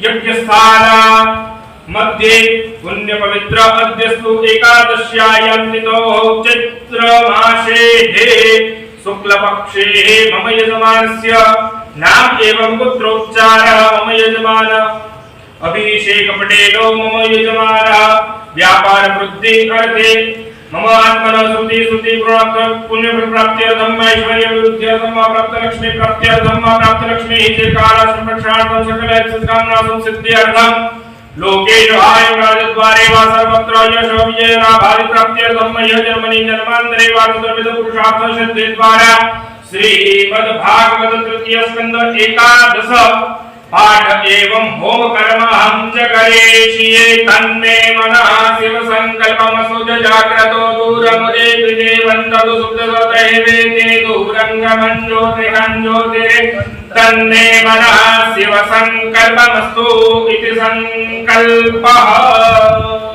यज्ञस्थाना मध्ये पुण्य पवित्र अद्यस्तु एकादश्यायां तिथोः चैत्रमासे शुक्लपक्षे मम यजमानस्य। नाम एवं पुत्रोच्चारः मम यजमान। अभिषेक पटेलो मम यजमानः। व्यापार वृद्धि अर्थे मम आत्मनः श्रुति श्रुति प्राप्त पुण्य प्राप्त्यर्थम ऐश्वर्य वृद्ध्यर्थम प्राप्त लक्ष्मी प्राप्त्यर्थम प्राप्त लक्ष्मी चिरकाल संरक्षणार्थम सकल कामना सिद्ध्यर्थम लोकेषु आयुराजद्वारे वा सर्वत्र यशो विजयलाभादि प्राप्त्यर्थं मह्य जन्मनि जन्मान्तरे वा चतुर्विध पुरुषार्थ सिद्धिद्वारा श्रीमद्भागवत तृतीय स्कंद एकादश पाठ एवं होम कर्म हम च करेषिये तन्मे मनः। शिव संकल्पमसु जाग्रतो दूरमुदे विजयवन्तु सुप्तसदैवेते दूरङ्गमञ्ज्योतिरञ्ज्योतिरे तन्मे मनः शिव संकल्पमस्तु इति संकल्पः।